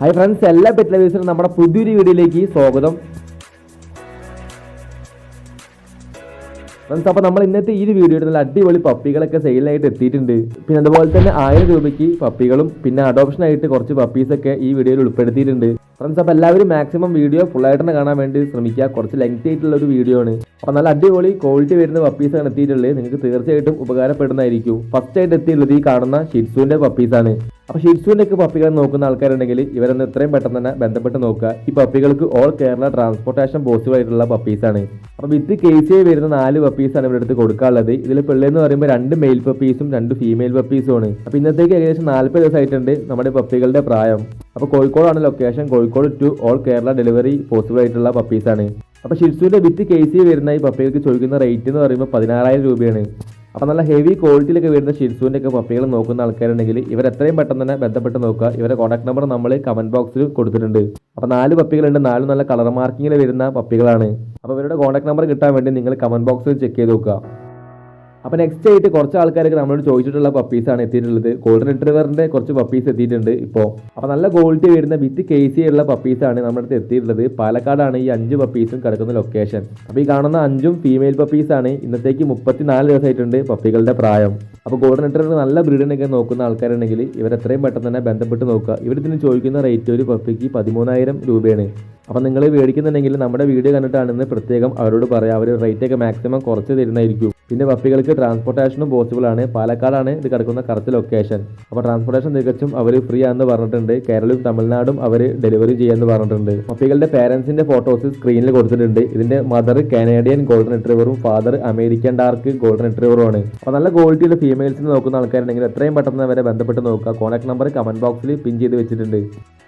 Hi friends എല്ലാ pet ലവേഴ്സിനും നമ്മുടെ പുതിയൊരു വീഡിയോയിലേക്ക് സ്വാഗതം. ഫ്രണ്ട്സ് അപ്പോൾ നമ്മൾ ഇന്നത്തെ ഈ വീഡിയോ നല്ല അടിപൊളി പപ്പികളൊക്കെ സെയിലായിട്ട് എത്തിയിട്ടുണ്ട്. പിന്നെ അതുപോലെ തന്നെ ആയിരം രൂപയ്ക്ക് പപ്പികളും പിന്നെ അഡോപ്ഷനായിട്ട് കുറച്ച് പപ്പീസൊക്കെ ഈ വീഡിയോയിൽ ഉൾപ്പെടുത്തിയിട്ടുണ്ട്. ഫ്രണ്ട്സ് അപ്പോൾ എല്ലാവരും മാക്സിമം വീഡിയോ ഫുള്ളായിട്ട് തന്നെ കാണാൻ വേണ്ടി ശ്രമിക്കുക. കുറച്ച് ലെങ്ത് ആയിട്ടുള്ള ഒരു വീഡിയോ ആണ്. അപ്പോൾ നല്ല അടിപൊളി ക്വാളിറ്റി വരുന്ന പപ്പീസാണ് എത്തിയിട്ടുള്ളത്. നിങ്ങൾക്ക് തീർച്ചയായിട്ടും ഉപകാരപ്പെടുന്നതായിരിക്കും. ഫസ്റ്റ് ആയിട്ട് എത്തിയിട്ടുള്ളത് ഈ കാണുന്ന ഷിറ്റ്സുവിന്റെ പപ്പീസാണ് അപ്പോൾ ഷിറ്റ്സുവിന്റെ ഒക്കെ പപ്പികൾ നോക്കുന്ന ആൾക്കാരുണ്ടെങ്കിൽ ഇവരൊന്ന് എത്രയും പെട്ടെന്ന് തന്നെ ബന്ധപ്പെട്ട് നോക്കുക. ഈ പപ്പികൾക്ക് ഓൾ കേരള ട്രാൻസ്പോർട്ടേഷൻ പോസിബിൾ ആയിട്ടുള്ള പപ്പീസാണ് അപ്പോൾ വിത്ത് കെ സി ഐ വരുന്ന നാല് പപ്പീസാണ് ഇവിടെ അടുത്ത് കൊടുക്കാനുള്ളത്. ഇതിൽ പിള്ളേന്ന് പറയുമ്പോൾ രണ്ട് മെയിൽ പപ്പീസും രണ്ട് ഫീമെയിൽ പപ്പീസും ആണ്. അപ്പോൾ ഇന്നത്തേക്ക് ഏകദേശം നാൽപ്പത് ദിവസമായിട്ടുണ്ട് നമ്മുടെ പപ്പികളുടെ പ്രായം. അപ്പോൾ കോഴിക്കോടാണ് location Kozhikode to all Kerala delivery possible ആയിട്ടുള്ള പപ്പീസാണ് അപ്പോൾ ഷിറ്റ്സുവിന്റെ വിത്ത് കെ സി വരുന്ന ഈ പപ്പികൾക്ക് ചോദിക്കുന്ന റേറ്റ് എന്ന് പറയുമ്പോൾ പതിനാറായിരം രൂപയാണ്. അപ്പോൾ നല്ല ഹെവി ക്വാളിറ്റിയിലൊക്കെ വരുന്ന ഷിറ്റ്സുവിന്റെ ഒക്കെ പപ്പികൾ നോക്കുന്ന ആൾക്കാരുണ്ടെങ്കിൽ ഇവർ എത്രയും പെട്ടെന്ന് തന്നെ ബന്ധപ്പെട്ട് നോക്കുക. ഇവരുടെ കോൺടാക്ട് നമ്പർ നമ്മൾ കമന്റ് ബോക്സിൽ കൊടുത്തിട്ടുണ്ട്. അപ്പോൾ നാല് പപ്പികളുണ്ട് നാലും നല്ല കളർ മാർക്കിങ്ങിൽ വരുന്ന പപ്പികളാണ് അപ്പോൾ ഇവരുടെ കോൺടാക്ട് നമ്പർ കിട്ടാൻ വേണ്ടി നിങ്ങൾ കമന്റ് ബോക്സിൽ ചെക്ക് ചെയ്ത് നോക്കുക. അപ്പോൾ നെക്സ്റ്റ് ആയിട്ട് കുറച്ച് ആൾക്കാർക്ക് നമ്മളോട് ചോദിച്ചിട്ടുള്ള പപ്പീസാണ് എത്തിയിട്ടുള്ളത്. ഗോൾഡൻ റിട്രീവറിന്റെ കുറച്ച് പപ്പീസ് എത്തിയിട്ടുണ്ട് ഇപ്പോൾ അപ്പോൾ നല്ല ക്വാളിറ്റി വരുന്ന വിത്ത് കെ സി ഉള്ള പപ്പീസാണ് നമ്മുടെ അടുത്ത് എത്തിയിട്ടുള്ളത്. പാലക്കാടാണ് ഈ അഞ്ച് പപ്പീസും കിടക്കുന്ന ലൊക്കേഷൻ അപ്പോൾ ഈ കാണുന്ന അഞ്ചും ഫീമെയിൽ പപ്പീസാണ് ഇന്നത്തേക്ക് മുപ്പത്തിനാല് ദിവസമായിട്ടുണ്ട് പപ്പികളുടെ പ്രായം. അപ്പോൾ ഗോൾഡൻ റിട്രീവർ നല്ല ബ്രീഡിനൊക്കെ നോക്കുന്ന ആൾക്കാരുണ്ടെങ്കിൽ ഇവർ എത്രയും പെട്ടെന്ന് തന്നെ ബന്ധപ്പെട്ട് നോക്കുക. ഇവരിതിന് ചോദിക്കുന്ന റേറ്റ് ഒരു പപ്പിക്ക് പതിമൂന്നായിരം രൂപയാണ്. അപ്പോൾ നിങ്ങൾ മേടിക്കുന്നുണ്ടെങ്കിൽ നമ്മുടെ വീഡിയോ കണ്ടിട്ടാണെന്ന് പ്രത്യേകം അവരോട് പറയാം. അവർ റേറ്റൊക്കെ മാക്സിമം കുറച്ച് തരുന്നതായിരിക്കും. പിന്നെ പപ്പികൾക്ക് ട്രാൻസ്പോർട്ടേഷനും പോസിബിൾ ആണ്. പാലക്കാടാണ് ഇത് കിടക്കുന്ന കറക്റ്റ് ലൊക്കേഷൻ അപ്പോൾ ട്രാൻസ്പോർട്ടേഷൻ തികച്ചും അവർ ഫ്രീ ആണെന്ന് പറഞ്ഞിട്ടുണ്ട്. കേരളവും തമിഴ്നാടും അവർ ഡെലിവറി ചെയ്യാമെന്ന് പറഞ്ഞിട്ടുണ്ട്. പപ്പികളുടെ പേരൻസിന്റെ ഫോട്ടോസ് സ്ക്രീനിൽ കൊടുത്തിട്ടുണ്ട്. ഇതിന്റെ മദർ കാനേഡിയൻ ഗോൾഡൻ റിട്രീവറും ഫാദർ അമേരിക്കൻ ഡാർക്ക് ഗോൾഡൻ റിട്രീവറും ആണ്. അപ്പോൾ നല്ല ക്വാളിറ്റിയുള്ള ഫീമെയിൽസിന് നോക്കുന്ന ആൾക്കാരുണ്ടെങ്കിൽ എത്രയും പെട്ടെന്ന് വരെ ബന്ധപ്പെട്ട് നോക്കുക. കോൺടാക്ട് നമ്പർ കമന്റ് ബോക്സിൽ പിൻ ചെയ്ത് വെച്ചിട്ടുണ്ട്.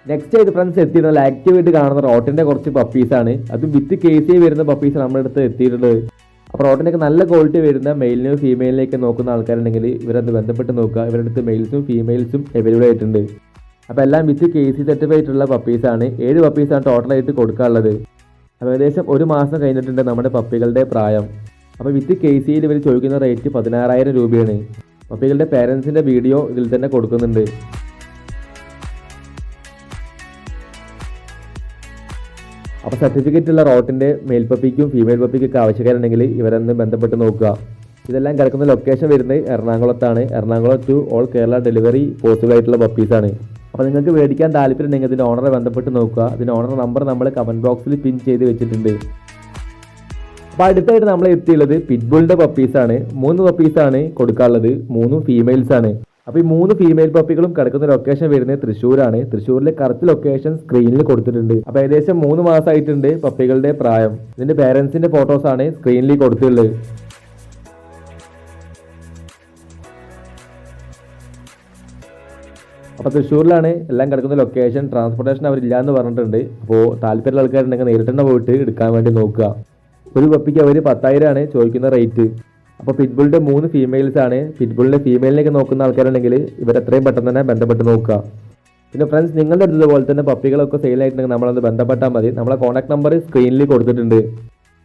നെക്സ്റ്റ് ആയിട്ട് ഫ്രണ്ട്സ് എത്തിയിട്ടുള്ള ആക്റ്റീവായിട്ട് കാണുന്ന റോട്ടിന്റെ കുറച്ച് പപ്പീസാണ് അത് വിത്ത് കെ സി വരുന്ന പപ്പീസ് നമ്മുടെ അടുത്ത് എത്തിയിട്ടുള്ളത്. അപ്പോൾ റോട്ടിനൊക്കെ നല്ല ക്വാളിറ്റി വരുന്ന മെയിലിനും ഫീമെയിലിനെയൊക്കെ നോക്കുന്ന ആൾക്കാരുണ്ടെങ്കിൽ ഇവരത് ബന്ധപ്പെട്ട് നോക്കുക. ഇവരുടെ അടുത്ത് മെയിൽസും ഫീമെയിൽസും അവൈലബിൾ ആയിട്ടുണ്ട്. അപ്പോൾ എല്ലാം വിത്ത് കെ സി ആയിട്ടുള്ള പപ്പീസാണ് ഏഴ് പപ്പീസാണ് ടോട്ടലായിട്ട് കൊടുക്കാനുള്ളത്. അപ്പോൾ ഏകദേശം ഒരു മാസം കഴിഞ്ഞിട്ടുണ്ട് നമ്മുടെ പപ്പികളുടെ പ്രായം. അപ്പോൾ വിത്ത് കെ സിയിൽ ഇവർ ചോദിക്കുന്ന റേറ്റ് പതിനാറായിരം രൂപയാണ്. പപ്പികളുടെ പേരൻസിന്റെ വീഡിയോ ഇതിൽ തന്നെ കൊടുക്കുന്നുണ്ട്. അപ്പോൾ സർട്ടിഫിക്കറ്റ് ഉള്ള റോട്ടിന്റെ മെയിൽ പപ്പിക്കും ഫീമെയിൽ പപ്പിക്കും ഒക്കെ ആവശ്യക്കാരുണ്ടെങ്കിൽ ഇവരൊന്ന് ബന്ധപ്പെട്ട് നോക്കുക. ഇതെല്ലാം കിടക്കുന്ന ലൊക്കേഷൻ വരുന്നത് എറണാകുളത്താണ്. Ernakulam to all Kerala delivery possible ആയിട്ടുള്ള പപ്പീസാണ് അപ്പോൾ നിങ്ങൾക്ക് മേടിക്കാൻ താല്പര്യം ഉണ്ടെങ്കിൽ ഇതിന്റെ ഓണറെ ബന്ധപ്പെട്ട് നോക്കുക. ഇതിന്റെ ഓണർ നമ്പർ നമ്മൾ കമന്റ് ബോക്സിൽ പിൻ ചെയ്ത് വെച്ചിട്ടുണ്ട്. അപ്പോൾ അടുത്തായിട്ട് നമ്മൾ എത്തിയുള്ളത് പിറ്റ്ബുളിന്റെ പപ്പീസാണ് മൂന്ന് പപ്പീസാണ് കൊടുക്കാനുള്ളത്. മൂന്നും ഫീമെയിൽസാണ് അപ്പോൾ ഈ മൂന്ന് ഫീമെയിൽ പപ്പികളും കിടക്കുന്ന ലൊക്കേഷൻ വരുന്നത് തൃശ്ശൂരാണ്. തൃശ്ശൂരിലെ കറക്റ്റ് ലൊക്കേഷൻ സ്ക്രീനിൽ കൊടുത്തിട്ടുണ്ട്. അപ്പോൾ ഏകദേശം മൂന്ന് മാസമായിട്ടുണ്ട് പപ്പികളുടെ പ്രായം. ഇതിന്റെ പേരൻസിന്റെ ഫോട്ടോസ് ആണ് സ്ക്രീനിൽ കൊടുത്തിട്ടുള്ളത്. അപ്പോൾ തൃശ്ശൂരിലാണ് എല്ലാം കിടക്കുന്ന ലൊക്കേഷൻ ട്രാൻസ്പോർട്ടേഷൻ അവരില്ല എന്ന് പറഞ്ഞിട്ടുണ്ട്. അപ്പോൾ താല്പര്യമുള്ള ആൾക്കാരുണ്ടെങ്കിൽ നേരിട്ട് പോയിട്ട് എടുക്കാൻ വേണ്ടി നോക്കുക. ഒരു പപ്പിക്ക് അവർ പത്തായിരമാണ് ചോദിക്കുന്ന റേറ്റ് അപ്പോൾ പിറ്റ്ബുളിന്റെ മൂന്ന് ഫീമെയിൽസ് ആണ്. പിറ്റ്ബുളിന്റെ ഫീമെയിലിനെയൊക്കെ നോക്കുന്ന ആൾക്കാരുണ്ടെങ്കിൽ ഇവർ എത്രയും പെട്ടെന്ന് തന്നെ ബന്ധപ്പെട്ട് നോക്കുക. പിന്നെ ഫ്രണ്ട്സ് നിങ്ങളുടെ അടുത്തതുപോലെ തന്നെ പപ്പികളൊക്കെ സെയിൽ ആയിട്ടുണ്ടെങ്കിൽ നമ്മളത് ബന്ധപ്പെട്ടാൽ മതി. നമ്മളെ കോൺടാക്ട് നമ്പർ സ്ക്രീനിൽ കൊടുത്തിട്ടുണ്ട്.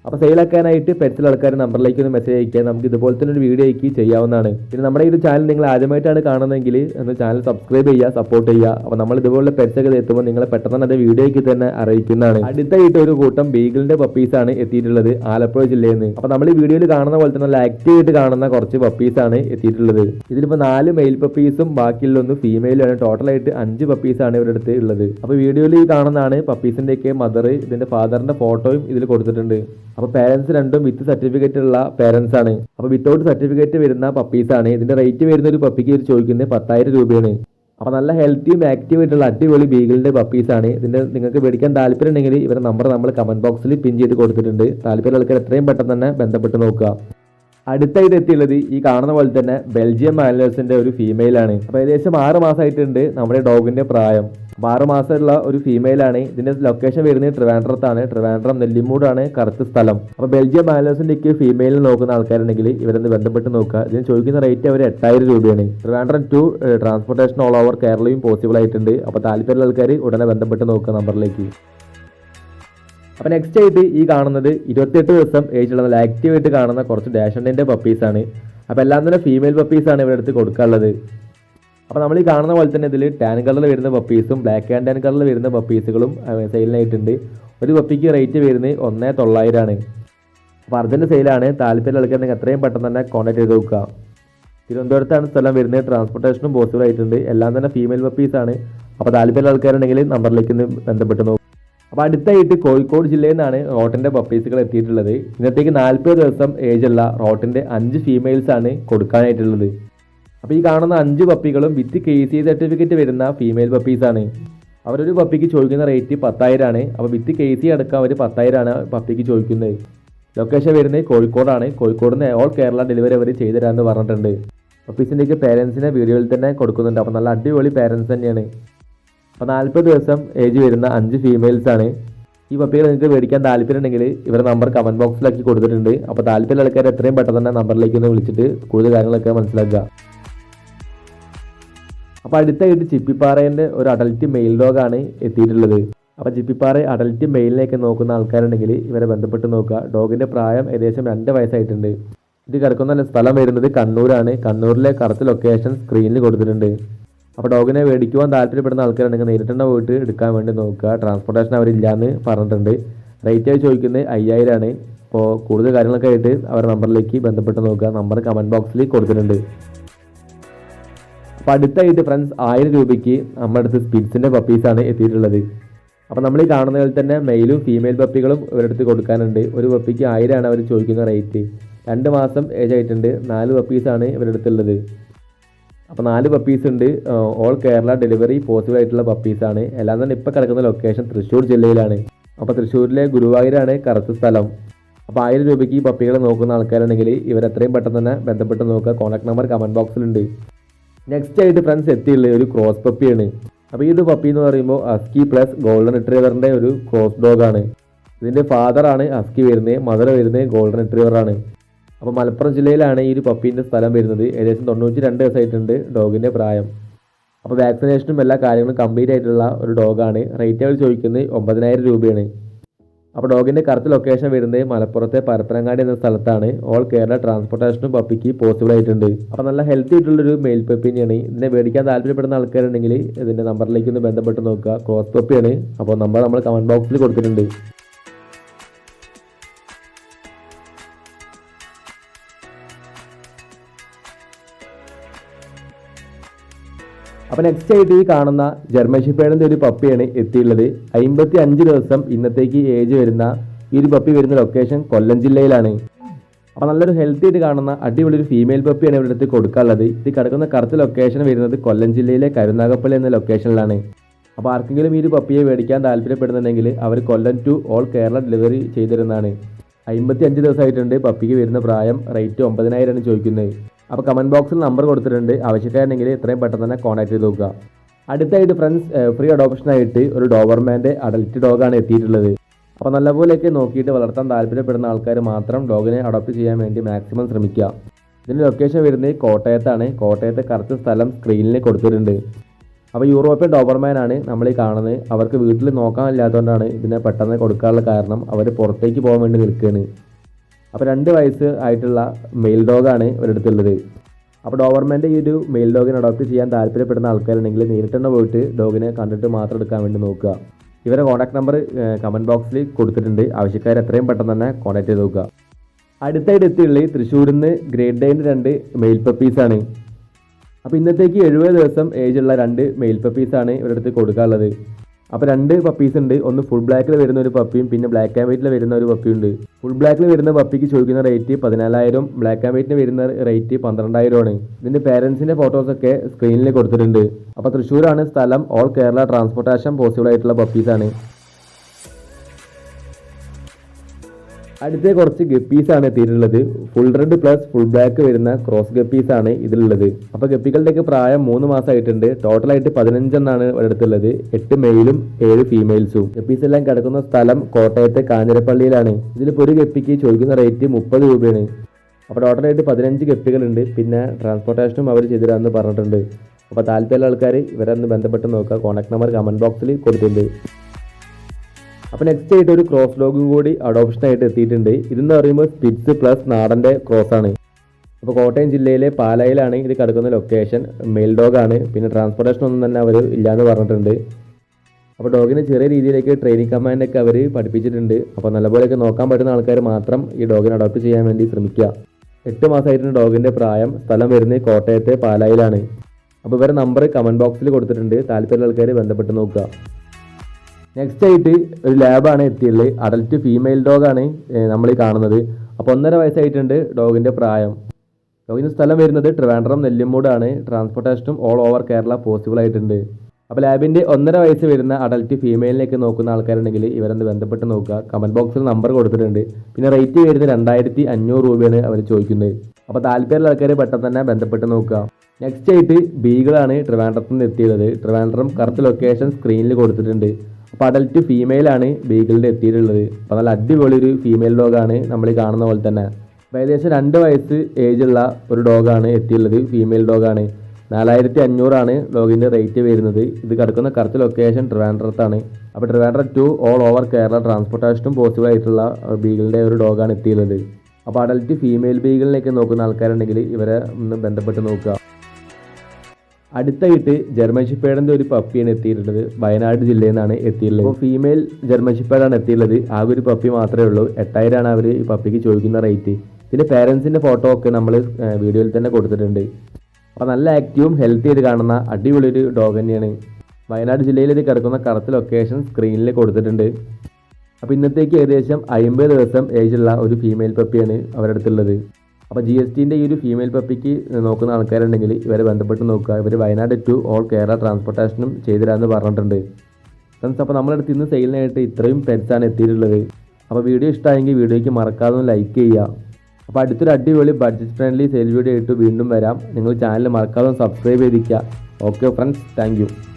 അപ്പോൾ സെയിലാക്കാനായിട്ട് പെറ്റ്സിൽ ആൾക്കാർ നമ്പറിലേക്ക് ഒന്ന് മെസ്സേജ് അയക്കുക നമുക്ക് ഇതുപോലെ തന്നെ ഒരു വീഡിയോ അയക്കി ചെയ്യാവുന്നതാണ്. പിന്നെ നമ്മുടെ ഈ ഒരു ചാനൽ നിങ്ങൾ ആദ്യമായിട്ടാണ് കാണുന്നതെങ്കിൽ ഒന്ന് ചാനൽ സബ്സ്ക്രൈബ് ചെയ്യുക സപ്പോർട്ട് ചെയ്യുക. അപ്പോൾ നമ്മൾ ഇതുപോലെ പെൻസൊക്കെ എത്തുമ്പോൾ നിങ്ങളെ പെട്ടെന്ന് തന്നെ വീഡിയോയ്ക്ക് തന്നെ അറിയിക്കുന്നതാണ്. അടുത്തായിട്ട് ഒരു കൂട്ടം ബീഗിളിന്റെ പപ്പീസാണ് എത്തിയിട്ടുള്ളത് ആലപ്പുഴ ജില്ലയിൽ നിന്ന് അപ്പോൾ നമ്മൾ ഈ വീഡിയോയിൽ കാണുന്ന പോലെ തന്നെ നല്ല ആക്റ്റീവ് ആയിട്ട് കാണുന്ന കുറച്ച് പപ്പീസാണ് എത്തിയിട്ടുള്ളത്. ഇതിലിപ്പോൾ നാല് മെയിൽ പപ്പീസും ബാക്കിയുള്ള ഒന്ന് ഫീമെയിലാണ് ടോട്ടലായിട്ട് അഞ്ച് പപ്പീസാണ് ഇവരുടെ അടുത്ത് ഉള്ളത്. അപ്പോൾ വീഡിയോയിൽ കാണുന്നതാണ് പപ്പീസിന്റെയൊക്കെ മദർ ഇതിന്റെ ഫാദറിന്റെ ഫോട്ടോയും ഇതിൽ കൊടുത്തിട്ടുണ്ട്. അപ്പോൾ പേരൻസ് രണ്ടും വിത്ത് സർട്ടിഫിക്കറ്റ് ഉള്ള പേരൻസ് ആണ്. അപ്പോൾ വിത്തൗട്ട് സർട്ടിഫിക്കറ്റ് വരുന്ന പപ്പീസ് ആണ്. ഇതിന്റെ റേറ്റ് വരുന്ന ഒരു പപ്പിക്ക് ഇത് ചോദിക്കുന്നത് പത്തായിരം രൂപയാണ്. അപ്പോൾ നല്ല ഹെൽത്തിയും ആക്റ്റീവ് ആയിട്ടുള്ള അടിപൊളി ബീഗിളിന്റെ പപ്പീസ് ആണ്. ഇതിന്റെ നിങ്ങൾക്ക് മേടിക്കാൻ താല്പര്യം ഉണ്ടെങ്കിൽ ഇവരുടെ നമ്പർ നമ്മൾ കമന്റ് ബോക്സിൽ പിൻ ചെയ്ത് കൊടുത്തിട്ടുണ്ട്. താല്പര്യമുള്ള ആൾക്കാർ എത്രയും പെട്ടെന്ന് തന്നെ ബന്ധപ്പെട്ട് നോക്കുക. അടുത്തായിട്ട് എത്തിയുള്ളത് ഈ കാണുന്ന പോലെ തന്നെ ബെൽജിയം മാനേഴ്സിന്റെ ഒരു ഫീമെയിൽ ആണ്. അപ്പോൾ ഏകദേശം ആറ് മാസമായിട്ടുണ്ട് നമ്മുടെ ഡോഗിന്റെ പ്രായം. അപ്പോൾ ആറ് മാസമുള്ള ഒരു ഫീമെയിലാണ് ഇതിന്റെ ലൊക്കേഷൻ വരുന്നത് ട്രിവാൻഡ്രത്താണ്. ട്രിവാൻഡ്രം നെല്ലിമൂടാണ് കറക്റ്റ് സ്ഥലം. അപ്പോൾ ബെൽജിയം മാനേഴ്സിന്റെ ഒക്കെ ഫീമെയിലിൽ നോക്കുന്ന ആൾക്കാരുണ്ടെങ്കിൽ ഇവരൊന്ന് ബന്ധപ്പെട്ട് നോക്കുക. ഇതിന് ചോദിക്കുന്ന റേറ്റ് അവർ എട്ടായിരം രൂപയാണ്. Trivandrum to transportation all over കേരളയും possible ആയിട്ടുണ്ട്. അപ്പോൾ താല്പര്യമുള്ള ആൾക്കാർ ഉടനെ ബന്ധപ്പെട്ട് നോക്കുക നമ്പറിലേക്ക് അപ്പോൾ നെക്സ്റ്റ് ആയിട്ട് ഈ കാണുന്നത് ഇരുപത്തെട്ട് ദിവസം ഏജുള്ള ആക്റ്റീവ് ആയിട്ട് കാണുന്ന കുറച്ച് ഡാഷണ്ടിന്റെ പപ്പീസാണ് അപ്പോൾ എല്ലാം തന്നെ ഫീമെയിൽ പപ്പീസാണ് ഇവിടെ അടുത്ത് കൊടുക്കാനുള്ളത്. അപ്പോൾ നമ്മൾ ഈ കാണുന്ന പോലെ തന്നെ ഇതിൽ ടാൻ കളറിൽ വരുന്ന പപ്പീസും ബ്ലാക്ക് ആൻഡ് ടാൻ കളറിൽ വരുന്ന പപ്പീസുകളും സെയിലിനായിട്ടുണ്ട് ഒരു പപ്പിക്ക് റേറ്റ് വരുന്നത് ഒന്നേ തൊള്ളായിരമാണ് അപ്പോൾ അർജന്റ് സെയിലാണ് താല്പര്യം ആൾക്കാരുണ്ടെങ്കിൽ എത്രയും പെട്ടെന്ന് തന്നെ കോൺടാക്ട് ചെയ്ത് നോക്കുക. തിരുവനന്തപുരത്താണ് സ്ഥലം വരുന്നത്. ട്രാൻസ്പോർട്ടേഷനും പോസിബിൾ ആയിട്ടുണ്ട്. എല്ലാം തന്നെ ഫീമെയിൽ പപ്പീസാണ് അപ്പോൾ താല്പര്യം ആൾക്കാരുണ്ടെങ്കിൽ നമ്പറിലേക്ക് ബന്ധപ്പെട്ട് നോക്കും അപ്പോൾ അടുത്തായിട്ട് കോഴിക്കോട് ജില്ലയിൽ നിന്നാണ് റോട്ടിന്റെ പപ്പീസുകൾ എത്തിയിട്ടുള്ളത്. ഇന്നത്തേക്ക് നാൽപ്പത് ദിവസം ഏജുള്ള റോട്ടിന്റെ അഞ്ച് ഫീമെയിൽസ് ആണ് കൊടുക്കാനായിട്ടുള്ളത്. അപ്പോൾ ഈ കാണുന്ന അഞ്ച് പപ്പികളും വിത്ത് കെ സി സർട്ടിഫിക്കറ്റ് വരുന്ന ഫീമെയിൽ പപ്പീസാണ് അവരൊരു പപ്പിക്ക് ചോദിക്കുന്ന റേറ്റ് പത്തായിരമാണ് അപ്പോൾ വിത്ത് കെ സി അടക്കം അവർ പത്തായിരമാണ് പപ്പിക്ക് ചോദിക്കുന്നത്. ലൊക്കേഷൻ വരുന്നത് കോഴിക്കോടാണ്. കോഴിക്കോട് നിന്ന് ഓൾ കേരള ഡെലിവറി അവർ ചെയ്തു തരാമെന്ന് പറഞ്ഞിട്ടുണ്ട് പപ്പീസിന്റെയൊക്കെ പേരൻസിനെ വീഡിയോയിൽ തന്നെ കൊടുക്കുന്നുണ്ട്. അപ്പോൾ നല്ല അടിപൊളി പേരൻസ് തന്നെയാണ്. അപ്പോൾ നാൽപ്പത് ദിവസം ഏജ് വരുന്ന അഞ്ച് ഫീമെയിൽസാണ് ഈ പപ്പികൾ നിങ്ങൾക്ക് മേടിക്കാൻ താല്പര്യമുണ്ടെങ്കിൽ ഇവരുടെ നമ്പർ കമന്റ് ബോക്സിലാക്കി കൊടുത്തിട്ടുണ്ട്. അപ്പോൾ താല്പര്യമുള്ള ആൾക്കാർ എത്രയും പെട്ടെന്ന് തന്നെ നമ്പറിലേക്ക് ഒന്ന് വിളിച്ചിട്ട് കൂടുതൽ കാര്യങ്ങളൊക്കെ മനസ്സിലാക്കുക. അപ്പോൾ അടുത്തായിട്ട് ചിപ്പിപ്പാറേന്റെ ഒരു അഡൽറ്റ് മെയിൽ ഡോഗാണ് എത്തിയിട്ടുള്ളത്. അപ്പോൾ ചിപ്പിപ്പാറ അഡൽറ്റ് മെയിലിനെയൊക്കെ നോക്കുന്ന ആൾക്കാരുണ്ടെങ്കിൽ ഇവരെ ബന്ധപ്പെട്ട് നോക്കുക. ഡോഗിന്റെ പ്രായം ഏകദേശം രണ്ട് വയസ്സായിട്ടുണ്ട്. ഇത് കിടക്കുന്ന സ്ഥലം വരുന്നത് കണ്ണൂരാണ്. കണ്ണൂരിലെ കറക്റ്റ് ലൊക്കേഷൻ സ്ക്രീനിൽ കൊടുത്തിട്ടുണ്ട്. അപ്പോൾ ഡോഗിനെ മേടിക്കുവാൻ താല്പര്യപ്പെടുന്ന ആൾക്കാരുണ്ടെങ്കിൽ നേരിട്ട് തന്നെ പോയിട്ട് എടുക്കാൻ വേണ്ടി നോക്കുക. ട്രാൻസ്പോർട്ടേഷൻ അവരില്ലാന്ന് പറഞ്ഞിട്ടുണ്ട്. റേറ്റ് ആയി ചോദിക്കുന്നത് അയ്യായിരമാണ് അപ്പോൾ കൂടുതൽ കാര്യങ്ങളൊക്കെ ആയിട്ട് അവരുടെ നമ്പറിലേക്ക് ബന്ധപ്പെട്ട് നോക്കുക. നമ്പർ കമന്റ് ബോക്സിൽ കൊടുത്തിട്ടുണ്ട്. അപ്പോൾ അടുത്തായിട്ട് ഫ്രണ്ട്സ് ആയിരം രൂപയ്ക്ക് നമ്മുടെ അടുത്ത് സ്പിറ്റ്സിന്റെ പപ്പീസാണ് എത്തിയിട്ടുള്ളത്. അപ്പോൾ നമ്മൾ ഈ കാണുന്ന പോലെ തന്നെ മെയിലും ഫീമെയിൽ പപ്പികളും ഇവരടുത്ത് കൊടുക്കാനുണ്ട്. ഒരു പപ്പിക്ക് ആയിരമാണ് അവർ ചോദിക്കുന്ന റേറ്റ് രണ്ട് മാസം ഏജ് ആയിട്ടുണ്ട്. നാല് പപ്പീസാണ് ഇവരുടെ അടുത്തുള്ളത്. അപ്പോൾ നാല് പപ്പീസ് ഉണ്ട്. ഓൾ കേരള ഡെലിവറി പോസിബിൾ ആയിട്ടുള്ള പപ്പീസാണ് എല്ലാം തന്നെ ഇപ്പോൾ കിടക്കുന്ന ലൊക്കേഷൻ തൃശ്ശൂർ ജില്ലയിലാണ്. അപ്പോൾ തൃശ്ശൂരിലെ ഗുരുവായൂരാണ് കറക്റ്റ് സ്ഥലം. അപ്പോൾ ആയിരം രൂപയ്ക്ക് ഈ പപ്പികളെ നോക്കുന്ന ആൾക്കാരുണ്ടെങ്കിൽ ഇവർ എത്രയും പെട്ടെന്ന് തന്നെ ബന്ധപ്പെട്ട് നോക്കുക. കോൺടാക്ട് നമ്പർ കമന്റ് ബോക്സിലുണ്ട് നെക്സ്റ്റ് ആയിട്ട് ഫ്രണ്ട്സ് എത്തിയുള്ള ഒരു ക്രോസ് പപ്പിയാണ് അപ്പോൾ ഈ ഒരു പപ്പി എന്ന് പറയുമ്പോൾ അസ്കി പ്ലസ് ഗോൾഡൻ റിട്രീവറിന്റെ ഒരു ക്രോസ് ഡോഗാണ് ഇതിന്റെ ഫാദറാണ് അസ്കി വരുന്നത്. മദർ വരുന്നത് ഗോൾഡൻ റിട്രീവറാണ് അപ്പോൾ മലപ്പുറം ജില്ലയിലാണ് ഈ ഒരു പപ്പീന്റെ സ്ഥലം വരുന്നത്. ഏകദേശം തൊണ്ണൂറ്റി രണ്ട് ദിവസമായിട്ടുണ്ട് ഡോഗിന്റെ പ്രായം അപ്പോൾ വാക്സിനേഷനും എല്ലാ കാര്യങ്ങളും കംപ്ലീറ്റ് ആയിട്ടുള്ള ഒരു ഡോഗാണ് റേറ്റ് അവർ ചോദിക്കുന്നത് ഒമ്പതിനായിരം രൂപയാണ്. അപ്പോൾ ഡോഗിന്റെ കറക്റ്റ് ലൊക്കേഷൻ വരുന്നത് മലപ്പുറത്തെ പരപ്പനങ്ങാടി എന്ന സ്ഥലത്താണ്. ഓൾ കേരള ട്രാൻസ്പോർട്ടേഷനും പപ്പിക്ക് പോസിബിൾ ആയിട്ടുണ്ട്. അപ്പോൾ നല്ല ഹെൽത്തി ആയിട്ടുള്ളൊരു മെയിൽ പപ്പിനെയാണ് ഇതിനെ മേടിക്കാൻ താല്പര്യപ്പെടുന്ന ആൾക്കാരുണ്ടെങ്കിൽ ഇതിന്റെ നമ്പറിലേക്ക് ഒന്ന് ബന്ധപ്പെട്ട് നോക്കുക. ക്രോസ് പപ്പിയാണ് അപ്പോൾ നമ്പർ നമ്മൾ കമന്റ് ബോക്സിൽ കൊടുത്തിട്ടുണ്ട്. അപ്പോൾ നെക്സ്റ്റ് ആയിട്ട് ഈ കാണുന്ന ജർമ്മൻ ഷിപ്പേഡിന്റെ ഒരു പപ്പിയാണ് എത്തിയുള്ളത് അമ്പത്തി അഞ്ച് ദിവസം ഇന്നത്തേക്ക് ഏജ് വരുന്ന ഈ ഒരു പപ്പി വരുന്ന ലൊക്കേഷൻ കൊല്ലം ജില്ലയിലാണ്. അപ്പോൾ നല്ലൊരു ഹെൽത്തി ആയിട്ട് കാണുന്ന അടിപൊളി ഒരു ഫീമെയിൽ പപ്പിയാണ് ഇവിടെ അടുത്ത് കൊടുക്കാനുള്ളത്. ഇത് കിടക്കുന്ന കറുത്ത ലൊക്കേഷൻ വരുന്നത് കൊല്ലം ജില്ലയിലെ കരുനാഗപ്പള്ളി എന്ന ലൊക്കേഷനിലാണ് അപ്പോൾ ആർക്കെങ്കിലും ഈ ഒരു പപ്പിയെ മേടിക്കാൻ താല്പര്യപ്പെടുന്നുണ്ടെങ്കിൽ അവർ Kollam to all Kerala delivery ചെയ്തിരുന്നതാണ് അമ്പത്തി അഞ്ച് ദിവസമായിട്ടുണ്ട് പപ്പിക്ക് വരുന്ന പ്രായം. റേറ്റ് ഒമ്പതിനായിരമാണ് ചോദിക്കുന്നത്. അപ്പോൾ കമന്റ് ബോക്സിൽ നമ്പർ കൊടുത്തിട്ടുണ്ട്. ആവശ്യക്കാരുണ്ടെങ്കിൽ എത്രയും പെട്ടെന്ന് തന്നെ കോൺടാക്ട് ചെയ്ത് നോക്കുക. അടുത്തായിട്ട് ഫ്രണ്ട്സ് ഫ്രീ അഡോപ്ഷനായിട്ട് ഒരു ഡോവർമാന്റെ അഡൽറ്റ് ഡോഗാണ് എത്തിയിട്ടുള്ളത്. അപ്പോൾ നല്ലപോലെയൊക്കെ നോക്കിയിട്ട് വളർത്താൻ താല്പര്യപ്പെടുന്ന ആൾക്കാർ മാത്രം ഡോഗിനെ അഡോപ്റ്റ് ചെയ്യാൻ വേണ്ടി മാക്സിമം ശ്രമിക്കുക. ഇതിന്റെ ലൊക്കേഷൻ വരുന്നത് കോട്ടയത്താണ്. കോട്ടയത്തെ കറക്റ്റ് സ്ഥലം സ്ക്രീനിൽ കൊടുത്തിട്ടുണ്ട്. അപ്പോൾ യൂറോപ്യൻ ഡോബർമാൻ ആണ് നമ്മൾ ഈ കാണുന്നത്. അവർക്ക് വീട്ടിൽ നോക്കാനില്ലാത്തതുകൊണ്ടാണ് ഇതിനെ പെട്ടെന്ന് കൊടുക്കാനുള്ള കാരണം അവർ പുറത്തേക്ക് പോകാൻ വേണ്ടി നിൽക്കുകയാണ് അപ്പോൾ രണ്ട് വയസ്സ് ആയിട്ടുള്ള മെയിൽ ഡോഗാണ് ഒരിടത്തുള്ളത് അപ്പോൾ ഡോവർമാന്റെ ഈ ഒരു മെയിൽ ഡോഗിനെ അഡോപ്റ്റ് ചെയ്യാൻ താല്പര്യപ്പെടുന്ന ആൾക്കാരുണ്ടെങ്കിൽ നേരിട്ട് തന്നെ പോയിട്ട് ഡോഗിനെ കണ്ടിട്ട് മാത്രം എടുക്കാൻ വേണ്ടി നോക്കുക. ഇവരെ കോൺടാക്ട് നമ്പർ കമന്റ് ബോക്സിൽ കൊടുത്തിട്ടുണ്ട്. ആവശ്യക്കാർ എത്രയും പെട്ടെന്ന് തന്നെ കോൺടാക്ട് ചെയ്ത് നോക്കുക. അടുത്തായിട്ട് എത്തിയുള്ളത് തൃശ്ശൂരിൽ നിന്ന് ഗ്രേഡ് ഡൈന്റെ രണ്ട് മെയിൽ പപ്പീസാണ് അപ്പോൾ ഇന്നത്തേക്ക് എഴുപത് ദിവസം ഏജുള്ള രണ്ട് മെയിൽ പപ്പീസാണ് ഇവരുടെ അടുത്ത് കൊടുക്കാനുള്ളത്. അപ്പോൾ രണ്ട് പപ്പീസ് ഉണ്ട്. ഒന്ന് ഫുൾ ബ്ലാക്കിൽ വരുന്ന ഒരു പപ്പിയും പിന്നെ ബ്ലാക്ക് ആൻഡ് വൈറ്റിൽ വരുന്ന ഒരു പപ്പിയും ഉണ്ട്. ഫുൾ ബ്ലാക്കിൽ വരുന്ന പപ്പിക്ക് ചോദിക്കുന്ന റേറ്റ് പതിനാലായിരം ബ്ലാക്ക് ആൻഡ് വൈറ്റിന് വരുന്ന റേറ്റ് പന്ത്രണ്ടായിരമാണ്. ഇതിന്റെ പേരൻസിന്റെ ഫോട്ടോസൊക്കെ സ്ക്രീനിൽ കൊടുത്തിട്ടുണ്ട്. അപ്പോൾ തൃശ്ശൂരാണ് സ്ഥലം. ഓൾ കേരള ട്രാൻസ്പോർട്ടേഷൻ പോസിബിൾ ആയിട്ടുള്ള പപ്പീസാണ് അടുത്ത കുറച്ച് ഗപ്പീസാണ് എത്തിയിട്ടുള്ളത്. Full red plus full black വരുന്ന ക്രോസ് ഗപ്പീസാണ് ഇതിലുള്ളത്. അപ്പോൾ ഗപ്പികളുടെയൊക്കെ പ്രായം മൂന്ന് മാസമായിട്ടുണ്ട്. ടോട്ടലായിട്ട് പതിനഞ്ചെണ്ണാണ് ഇവിടെടുത്തുള്ളത് എട്ട് മെയിലും ഏഴ് ഫീമെയിൽസും ഗപ്പീസ് എല്ലാം കിടക്കുന്ന സ്ഥലം കോട്ടയത്തെ കാഞ്ഞിരപ്പള്ളിയിലാണ്. ഇതിലിപ്പോൾ ഒരു ഗപ്പിക്ക് ചോദിക്കുന്ന റേറ്റ് മുപ്പത് രൂപയാണ്. അപ്പോൾ ടോട്ടലായിട്ട് പതിനഞ്ച് ഗപ്പികളുണ്ട്. പിന്നെ ട്രാൻസ്പോർട്ടേഷനും അവർ ചെയ്തിരാന്ന് പറഞ്ഞിട്ടുണ്ട്. അപ്പോൾ താല്പര്യമുള്ള ആൾക്കാർ ഇവരെ ഒന്ന് ബന്ധപ്പെട്ട് നോക്കുക. കോൺടാക്ട് നമ്പർ കമന്റ് ബോക്സിൽ കൊടുത്തിട്ടുണ്ട്. അപ്പോൾ നെക്സ്റ്റ് ആയിട്ട് ഒരു ക്രോസ് ലോഗും കൂടി അഡോപ്ഷനായിട്ട് എത്തിയിട്ടുണ്ട്. ഇതെന്ന് പറയുമ്പോൾ സ്പിറ്റ്സ് പ്ലസ് നാടന്റെ ക്രോസ് ആണ്. അപ്പോൾ കോട്ടയം ജില്ലയിലെ പാലായിലാണ് ഇത് കിടക്കുന്ന ലൊക്കേഷൻ മെയിൽ ഡോഗാണ് പിന്നെ ട്രാൻസ്പോർട്ടേഷൻ ഒന്നും തന്നെ അവർ ഇല്ലയെന്ന് പറഞ്ഞിട്ടുണ്ട്. അപ്പോൾ ഡോഗിനെ ചെറിയ രീതിയിലേക്ക് ട്രെയിനിങ് കമാൻഡൊക്കെ അവർ പഠിപ്പിച്ചിട്ടുണ്ട്. അപ്പോൾ നല്ലപോലെയൊക്കെ നോക്കാൻ പറ്റുന്ന ആൾക്കാർ മാത്രം ഈ ഡോഗിനെ അഡോപ്റ്റ് ചെയ്യാൻ വേണ്ടി ശ്രമിക്കുക. എട്ട് മാസമായിട്ടുണ്ട് ഡോഗിന്റെ പ്രായം. സ്ഥലം വരുന്നത് കോട്ടയത്തെ പാലായിലാണ്. അപ്പോൾ ഇവരെ നമ്പർ കമന്റ് ബോക്സിൽ കൊടുത്തിട്ടുണ്ട്. താല്പര്യമുള്ള ആൾക്കാർ ബന്ധപ്പെട്ട് നോക്കുക. നെക്സ്റ്റ് ആയിട്ട് ഒരു ലാബാണ് എത്തിയുള്ളത് അഡൽറ്റ് ഫീമെയിൽ ഡോഗാണ് നമ്മൾ കാണുന്നത്. അപ്പോൾ ഒന്നര വയസ്സായിട്ടുണ്ട് ഡോഗിന്റെ പ്രായം. ഡോഗിന്റെ സ്ഥലം വരുന്നത് ട്രിവാൻഡ്രം നെല്ലിമൂടാണ്. ട്രാൻസ്പോർട്ടേഷനും ഓൾ ഓവർ കേരള പോസിബിൾ ആയിട്ടുണ്ട്. അപ്പോൾ ലാബിന്റെ ഒന്നര വയസ്സ് വരുന്ന അഡൽറ്റ് ഫീമെയിലിലേക്ക് നോക്കുന്ന ആൾക്കാരുണ്ടെങ്കിൽ ഇവരൊന്ന് ബന്ധപ്പെട്ട് നോക്കുക. കമന്റ് ബോക്സിൽ നമ്പർ കൊടുത്തിട്ടുണ്ട്. പിന്നെ റേറ്റ് വരുന്നത് രണ്ടായിരത്തി അഞ്ഞൂറ് രൂപയാണ് അവർ ചോദിക്കുന്നത്. അപ്പോൾ താല്പര്യമുള്ള ആൾക്കാർ പെട്ടെന്ന് തന്നെ ബന്ധപ്പെട്ട് നോക്കുക. നെക്സ്റ്റ് ആയിട്ട് ബീഗിളാണ് ട്രിവാൻഡ്രത്തിൽ നിന്ന് എത്തിയത് ട്രിവാൻഡ്രം കറക്റ്റ് ലൊക്കേഷൻ സ്ക്രീനിൽ കൊടുത്തിട്ടുണ്ട്. അപ്പോൾ അഡൽറ്റ് ഫീമെയിലാണ് ബീഗിളിന്റെ എത്തിയിട്ടുള്ളത്. അപ്പോൾ നല്ല അടിപൊളി ഒരു ഫീമെയിൽ ഡോഗാണ് നമ്മൾ കാണുന്ന പോലെ തന്നെ. ഏകദേശം രണ്ട് വയസ്സ് ഏജുള്ള ഒരു ഡോഗാണ് എത്തിയുള്ളത് ഫീമെയിൽ ഡോഗാണ് നാലായിരത്തി അഞ്ഞൂറാണ് ഡോഗിന്റെ റേറ്റ് വരുന്നത്. ഇത് കിടക്കുന്ന കറക്റ്റ് ലൊക്കേഷൻ ട്രിവാൻഡ്രത്താണ് അപ്പോൾ Trivandrum to all over Kerala ട്രാൻസ്പോർട്ടേഷനും possible ആയിട്ടുള്ള ബീഗിളിന്റെ ഒരു ഡോഗാണ് എത്തിയുള്ളത് അപ്പോൾ അഡൽറ്റ് ഫീമെയിൽ ബീഗിളിനെയൊക്കെ നോക്കുന്ന ആൾക്കാരുണ്ടെങ്കിൽ ഇവരെ ഒന്ന് ബന്ധപ്പെട്ട് നോക്കുക. അടുത്തായിട്ട് ജർമ്മൻ ഷിപ്പേഡിന്റെ ഒരു പപ്പിയാണ് എത്തിയിട്ടുള്ളത്. വയനാട് ജില്ലയിൽ നിന്നാണ് എത്തിയിട്ടുള്ളത്. ഫീമെയിൽ ജർമ്മൻ ഷിപ്പേഡാണ് എത്തിയിട്ടുള്ളത്. ആ ഒരു പപ്പി മാത്രമേ ഉള്ളൂ. എട്ടായിരമാണ് അവർ ഈ പപ്പിക്ക് ചോദിക്കുന്ന റേറ്റ് ഇതിന്റെ പേരൻസിന്റെ ഫോട്ടോ ഒക്കെ നമ്മൾ വീഡിയോയിൽ തന്നെ കൊടുത്തിട്ടുണ്ട്. അപ്പോൾ നല്ല ആക്റ്റീവും ഹെൽത്തി ആയിട്ട് കാണുന്ന അടിപൊളി ഒരു ഡോഗ് തന്നെയാണ്. വയനാട് ജില്ലയിൽ ഇത് കിടക്കുന്ന കറക്റ്റ് ലൊക്കേഷൻ സ്ക്രീനിൽ കൊടുത്തിട്ടുണ്ട്. അപ്പോൾ ഇന്നത്തേക്ക് ഏകദേശം അമ്പത് ദിവസം ഏജുള്ള ഒരു ഫീമെയിൽ പപ്പിയാണ് അവരുടെ അടുത്തുള്ളത്. അപ്പോൾ ജി എസ് ടിന്റെ ഈ ഒരു ഫീമെയിൽ പപ്പിക്ക് നോക്കുന്ന ആൾക്കാരുണ്ടെങ്കിൽ ഇവരെ ബന്ധപ്പെട്ട് നോക്കുക. ഇവർ വയനാട് ടു ഓൾ കേരള ട്രാൻസ്പോർട്ടേഷനും ചെയ്തിരാന്ന് പറഞ്ഞിട്ടുണ്ട്. ഫ്രണ്ട്സ് അപ്പോൾ നമ്മളടുത്ത് ഇന്ന് സെയിലിനായിട്ട് ഇത്രയും പെറ്റ്സാണ് എത്തിയിട്ടുള്ളത്. അപ്പോൾ വീഡിയോ ഇഷ്ടമായെങ്കിൽ വീഡിയോയ്ക്ക് മറക്കാതെ ഒന്ന് ലൈക്ക് ചെയ്യുക. അപ്പോൾ അടുത്തൊരു അടിപൊളി ബഡ്ജറ്റ് ഫ്രണ്ട്ലി സെയിൽ വീഡിയോ ആയിട്ട് വീണ്ടും വരാം. നിങ്ങൾ ചാനൽ മറക്കാതെ സബ്സ്ക്രൈബ് ചെയ്തിരിക്കുക. Okay friends thank